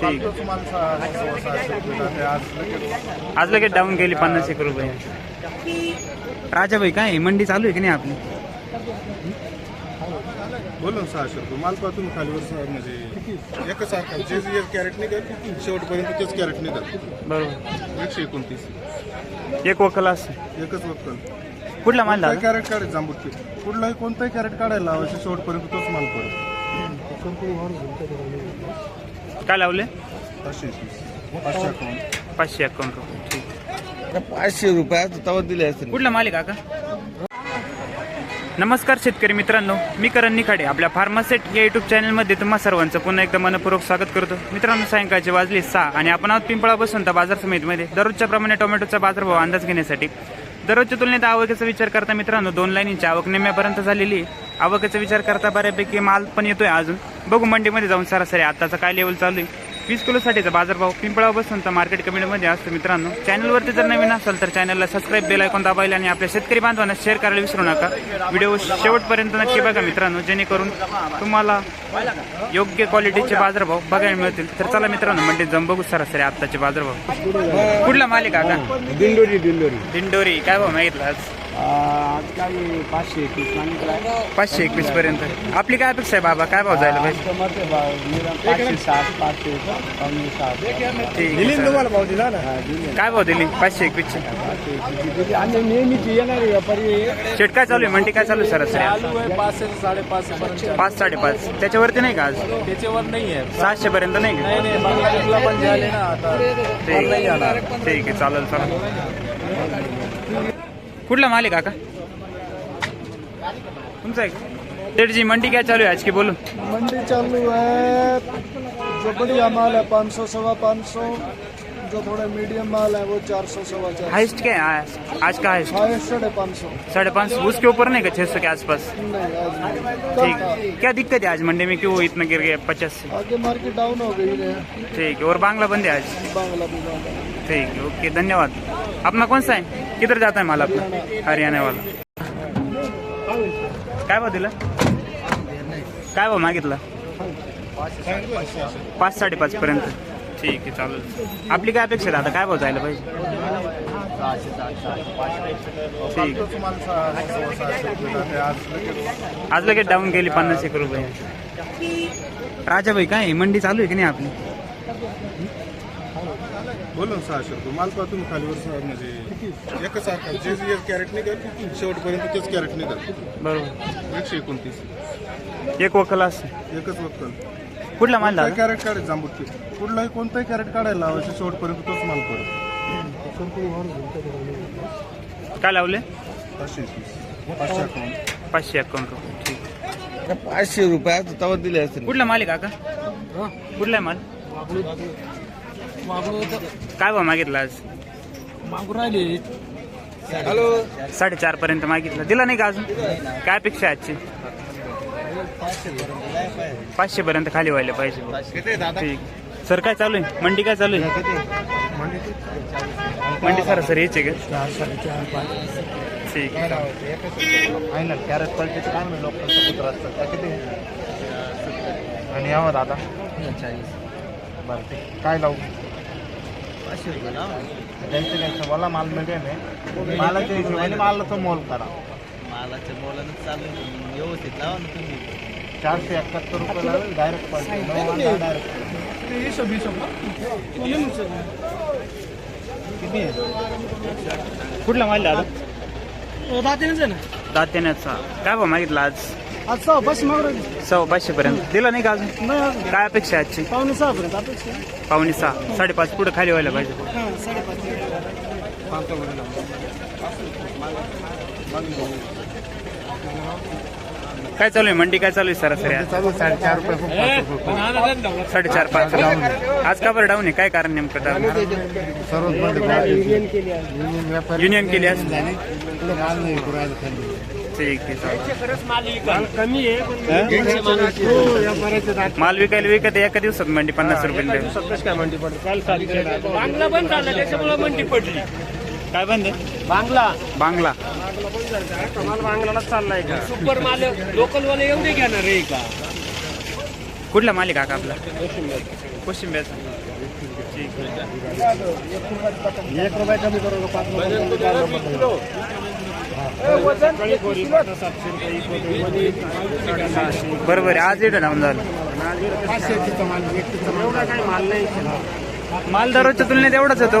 ठीक आज लगेच डाऊन गेली पन्नास एक रुपये. राजाभाई काय आहे? मंडी चालू आहे की नाही आपली? बोल ना सहाशे रुपये. माल पहा तुम्ही खालीवर सहा म्हणजे. एकच जे जे कॅरेट निघत शेवटपर्यंत तेच कॅरेट निघत बरोबर. एकशे एकोणतीस. एक वकल असं. एकच वक्कल. कुठला माल दादा कॅरेट काढायचं जांबूटचे कुठलाही कोणताही कॅरेट काढायला लावायचं शेवटपर्यंत तोच माल पडत काय लावले? पाचशे अकाउंट रुपये. ठीक. पाचशे रुपयात तवा दिले असतील. कुठला माल आहे काका नमस्कार शेतकरी मित्रांनो मी करण निखाडे. आपल्या फार्मासेट या युट्यूब चॅनलमध्ये तुम्हा सर्वांचं पुन्हा एकदा मनपूर्वक स्वागत करतो. मित्रांनो सायंकाळचे वाजले सहा आणि आपण आहोत पिंपळा बसून तर बाजार समितीमध्ये. दररोजच्या प्रमाणे टोमॅटोचा बाजारभाव अंदाज घेण्यासाठी दररोजच्या तुलनेत आवकेचा विचार करता मित्रांनो दोन लाईनीची आवक निम्म्यापर्यंत झालेली आहे. आवकेचा विचार करता बऱ्यापैकी माल पण येतोय अजून. बघू मंडीमध्ये जाऊन सरासरी आताचा काय लेवल चालू आहे. वीस किलोसाठीचा बाजारभाव पिंपळा बसून तर मार्केट कमिटीमध्ये असतो मित्रांनो. चॅनलवरती जर नवीन असेल तर चॅनलला सबस्क्राईब बेल ऐकून दाबायला आणि आपल्या शेतकरी बांधवांना शेअर करायला विसरू नका. व्हिडिओ शेवटपर्यंत नक्की बघा मित्रांनो जेणेकरून तुम्हाला योग्य क्वालिटीचे बाजारभाव बघायला मिळतील. तर चला मित्रांनो म्हणजे जम बघू सरासरी आत्ताचे बाजारभाव. कुठला मालिक का दिंडोरी दिंडोरी. दिंडोरी. काय भाव मागितला आज? आज काही पाचशे एकवीस सांगितलं पाचशे एकवीस पर्यंत. आपली काय अपेक्षा आहे बाबा? काय भाव जायला पाहिजे? पाचशे सात पाचशे पावणे सात ठीक दिली ना तुम्हाला दिला ना काय भाव दिली? पाचशे एकवीस दिली आणि नेहमीची येणारी व्यापारी शेट काय चालू आहे? मंडी काय चालू आहे सरासरी? चालू आहे पाचशे साडेपाचशे पर्यंत पाच साडेपाच. त्याच्यावरती नाही का आज? त्याच्यावर नाही आहे सहाशे पर्यंत नाही का? नाही नाही बांगलादेशला पण झाले ना आता ठीक नाही ठीक आहे चालेल चालेल. कुठला माल आहे काका? तुमचा आहे शेठजी मंडी काय चालू आहे आज की बोलू मंडी चालू है जो बढ़िया माल है पाँच सौ सवा पाँच सौ जो थोड़ा मीडियम माल है वो चार सौ सवा चार हाइस्ट क्या है? आज का हाइस्ट हाईएस्ट साढ़े पाँच सौ। साढ़े पाँच सौ? उसके ऊपर नहीं का छह सौ के आसपास? ठीक। क्या दिक्कत है आज मंडी में? क्यों इतना गिर गया पचास से? आगे मार्केट डाउन हो गई है। ठीक है और बांग्ला बंद है आज? बांग्ला बांग्ला ठीक है ओके धन्यवाद। अपना कौन सा है? किधर जाता है माल अपना? हरियाणा वाला। काय भाव दिला? काय भाव मागितला? पाच साडेपाच पर्यंत। ठीक आहे चालेल. आपली काय अपेक्षा आहे? आता काय भाव जायला पाहिजे? ठीक. आज लगेच डाऊन गेली पन्नास एक रुपये. राजाभाई काय आहे? मंडी चालू आहे की नाही आपली? बोल ना सहाशे रुपये. माल पहा तुम्ही खालीवर सहा म्हणजे एकच जे जे कॅरेट निघत शेवटपर्यंत तेच कॅरेट निघत बरोबर. एकशे एकोणतीस. एक वकल असं. एकच वक्कल. कुठला माल दादा? कॅरेट काढायचं जांबूटचे कुठलाही कोणताही कॅरेट काढायला लावायचं शेवटपर्यंत तोच माल पडत काय लावले? पाचशे एकवीस. पाचशे अकाउंट पाचशे अकाउंट रुपये. ठीक. पाचशे रुपयात तवा दिले असतील. कुठला माल आहे काका? कुठला आहे माल काय भाव मागितला आज? मागू राहिले. हॅलो. साडेचार पर्यंत मागितला. दिला नाही का अजून? काय अपेक्षा आहे आजची? पाचशे पर्यंत खाली व्हायला पाहिजे ठीक. सर काय चालू आहे? मंडी काय चालू आहे? मंडी सर सर यायचे का? ठीक आहे. फायनल कॅरेट क्वालिटीचं काय म्हणलं लोकलचं कुत्र असतं. त्या किती? आणि यावं दादा? बरं ठीक. काय लावू? द्यायचं द्यायचं. बोला माल मिडियम आहे. मालाच्या हिशोबाने मालाचा मोल करा. मालाच्या मोलानं चालू आहे. व्यवस्थित लावा ना तुम्ही. चारशे एकाहत्तर रुपये लागेल डायरेक्ट क्वालिटी डायरेक्ट किती आहे? कुठला माल दादा दातेनेच आहे ना? दात्याण्याचा काय भाव मागितला आज? आज सहा पाचशे मागू राहिले. सव्वा पाचशे पर्यंत. दिला नाही का अजून? काय अपेक्षा आहे आजची? पावणे सहा पर्यंत अपेक्षा पावणे सहा. साडेपाच पुढे खाली व्हायला पाहिजे. हां साडेपाच काय चालू आहे? मंडी काय चालू आहे सरासरी आज? चालू साडेचार रुपये खूप पाच रुपये. साडेचार पाच आज का बरं डाऊन आहे? काय कारण नेमकं डाऊन? सर्वच बंद करा. युनियन व्यापारी युनियन केली माल नाही इकडे राहिलं खाली. ठीक आहे चालेल. कमी आहे पण माल विकायला विकत एका दिवसात मंडी पन्नास रुपये काय मंडी पडली? बांगला बंद झाला त्याच्यामुळे मंडी पडली. काय बंद बांगला. बांगला. माल बांगलालाच चाललाय का? सुपर माल लोकल वाले एवढे घेणार रे का? कुठला मालिक काका आपला? पश्चिम ब्याचा ठीक एक रुपये कमी करू बरोबर आहे आज इथं लावून झालं. माल दररोजच्या तुलनेत एवढाच होतो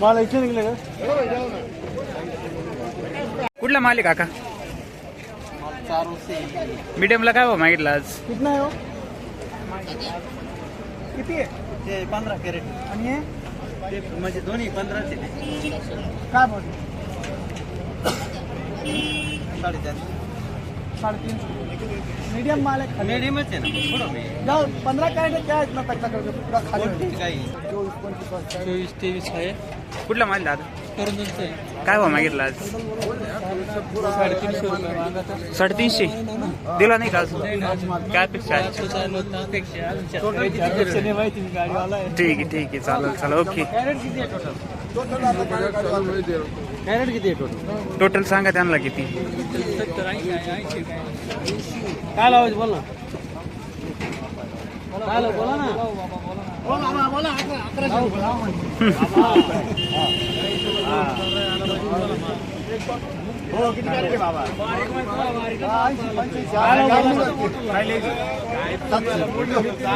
माल ऐसे निकलेगा कुठला माल आहे काका? मीडियमला काय भाव मागितला आज? कितना है? वो ते पंधरा कॅरेट. आणि हे? ते म्हणजे दोन्ही पंधराचे. काय बोल साडेचार साडेतीन मीडियम माल है खाली. मिडियमच आहे ना. पंद्रह कैरेट क्या इतना पैसा करके पूरा खाली हो काही चौबीस पंचवीस वाजता चोवीस तेवीस आहे. कुठला माल दादा? करून आहे. काय भाव मागितला आज? साडेतीनशे दिला नाही का अजून? काय अपेक्षा आहे? है ठीक आहे ठीक आहे. चालेल चालेल. ओके. कैरेट किती आहे टोटल आहे सांगा त्यांना किती? काय लावायचं बोल ना. काय लाव बोला ना.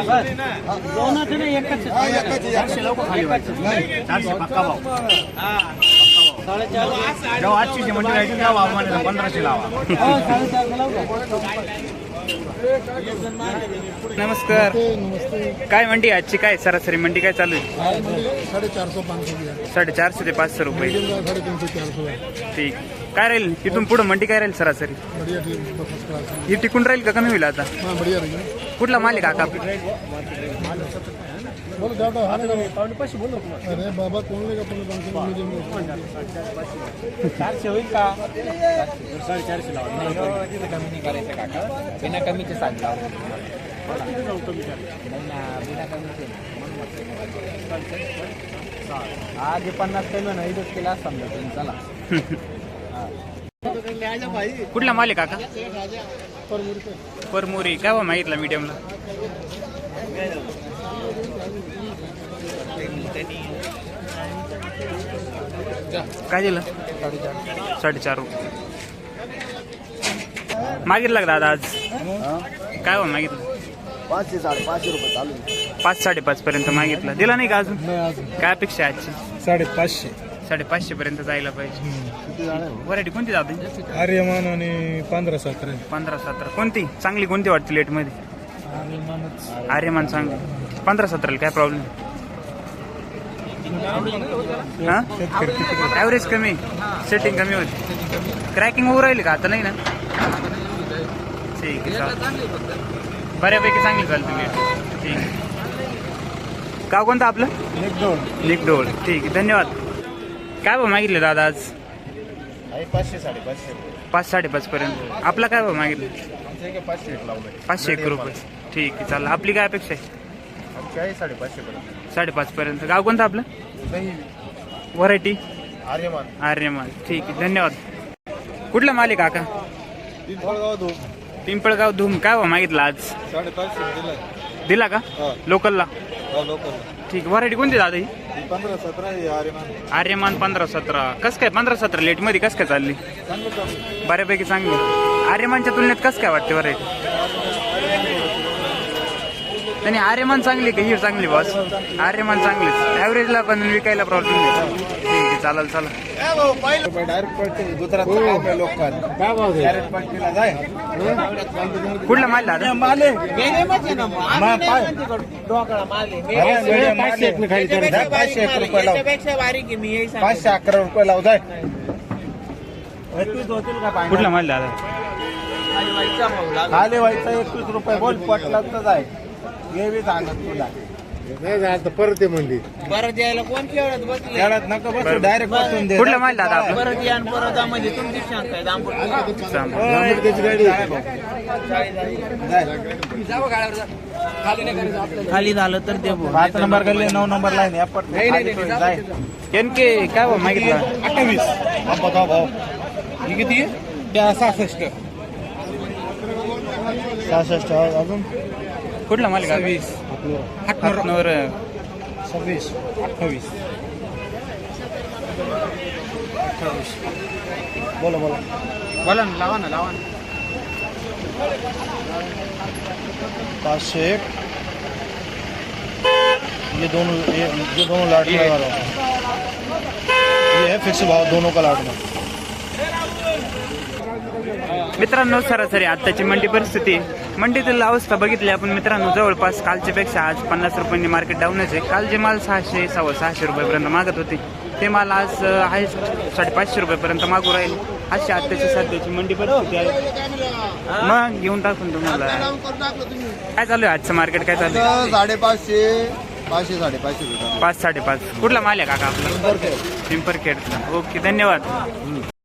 दोनाचं नाही एकच पंधराशे तेव्हा साडेचारशे पंधराशे लावा. नमस्कार. काय मंडी आजची? काय सरासरी मंडी काय चालू आहे? साडेचार सौ साडेचारशे ते पाचशे रुपये. ठीक. काय राहील? तिथून पुढं मंडी काय राहील सरासरी? ही टिकून राहील का? कमी होईल आता? कुठला मालिक आका बोलो जाओ तो हारे करो. अरे बाबा कौन लेगा पुणे फंक्शन मुझे चारशे होईल का? साडेचारशे लावा. कमी नाही करायचं काका. बिना कमीचे सांग लावा. आधी पन्नास कमी ना इथंच केला समजा तुम्ही. चला. कुठला माल आहे काका? परमुरी. काय भाव मागितला मीडियमला काय दिलं? साडेचार रुपये. मागितला का दादा आज? काय भाव मागितलं? पाचशे साडे पाचशे रुपये चालू. पाच साडेपाच पर्यंत मागितला. दिला नाही का अजून? नाही अजून. काय अपेक्षा आहे आजची? साडेपाचशे. साडेपाचशे पर्यंत जायला पाहिजे. व्हरायटी कोणती जाते आर्यमान आणि पंधरा सतरा. पंधरा सतरा. कोणती? चांगली कोणती वाटते लेटमध्ये? आर्यमान चांगली. पंधरा सतराला काय प्रॉब्लेम हा? ॲव्हरेज कमी. सेटिंग कमी होती. क्रॅकिंग होऊ राहिली का? आता नाही ना? ठीक आहे चालेल. बऱ्यापैकी चांगली चालते लेट ठीक आहे. गाव कोणतं आपलं? निकडोळ ठीक आहे धन्यवाद. काय भाव मागितले दादा आज? पाचशे साडेपाचशे. पाच साडेपाच पर्यंत. आपला काय भाव मागितलं? पाचशे एक लावलंय. पाचशे एक रुपये. ठीक आहे चालेल. आपली काय अपेक्षा आहे साडेपाचशे पर्यंत. साडेपाच पर्यंत. गाव कोणतं आपलं? व्हरायटी आर्यमान. आर्यमान. ठीक आहे धन्यवाद. कुठला मालिक काका? पिंपळगाव धूम. काय भाव मागितला आज? साडेपाचशे दिलाय. दिला का? लोकलला? लोकल ठीक व्हरायटी कोणती दादा ही? पंधरा सतरा आर्यमान. पंधरा सतरा. कस काय पंधरा सतरा? लेटमध्ये कस काय चालली? बऱ्यापैकी चांगली. आर्यमानच्या तुलनेत कस काय वाटते व्हरायटी नाही आर्यमान चांगली का? ही चांगली बॉस आर्यमान चांगलीच ॲव्हरेजला पण विकायला प्रॉब्लेम नाही. ठीक आहे चालेल चला डायरेक्ट पडते गुजरातचं काम आहे लोकल काय भाव आहे डायरेक्ट पडतेला जाय कुठला माल दादा? पाचशे एक खाली जाय, पाचशे एक रुपये लाव पाचशे अकरा रुपये लाव जाय कुठला माल दादा खाली व्हायचा एकवीस रुपये. बोल पटला तर जाय हे बी सांगत तुला नाही झालं तर परत ते मंडी परत यायला कोण खेळत बसले खेळत नका बसू डायरेक्ट बसून दे कुठला दादा परत या आणि परत जा म्हणजे तुमची आहे. ओय, त्याची गाडी. खाली झालं तर ते बोल पाच नंबर गल्ली नऊ नंबर लाईन या पट जाय एनके काय भाव मागितला अठ्ठावीस बघा भाऊ ही किती सहासष्ट सहासष्ट अजून कुठला माल का हातनूर. सव्वीस. अठ्ठावीस. बोला बोला. बोला ना लावा ना लावा ना. पाचशे एक. ये दोनों ये, ये दोनों लाट में लगा रहा हूँ ये है फिक्स भाव दोनों का लाट में मित्रांनो सरासरी आत्ताची मंडी परिस्थिती. मंडीतील अवस्था बघितली आपण मित्रांनो जवळपास कालच्या पेक्षा आज पन्नास रुपयांनी मार्केट डाऊनच आहे. काल जे माल सहाशे सव्वा सहाशे रुपयापर्यंत मागत होते ते माल आज आहे साडेपाचशे रुपयापर्यंत मागू राहील. अशी आत्ताची सध्याची मंडी परिस्थिती आहे. मग घेऊन टाकून तुम्हाला. काय चालू आहे आजचं मार्केट काय चालू आहे? साडेपाचशे पाचशे साडेपाचशे पाच साडेपाच. कुठला माल आहे काका आपला? पिंपरखेडचा. ओके धन्यवाद.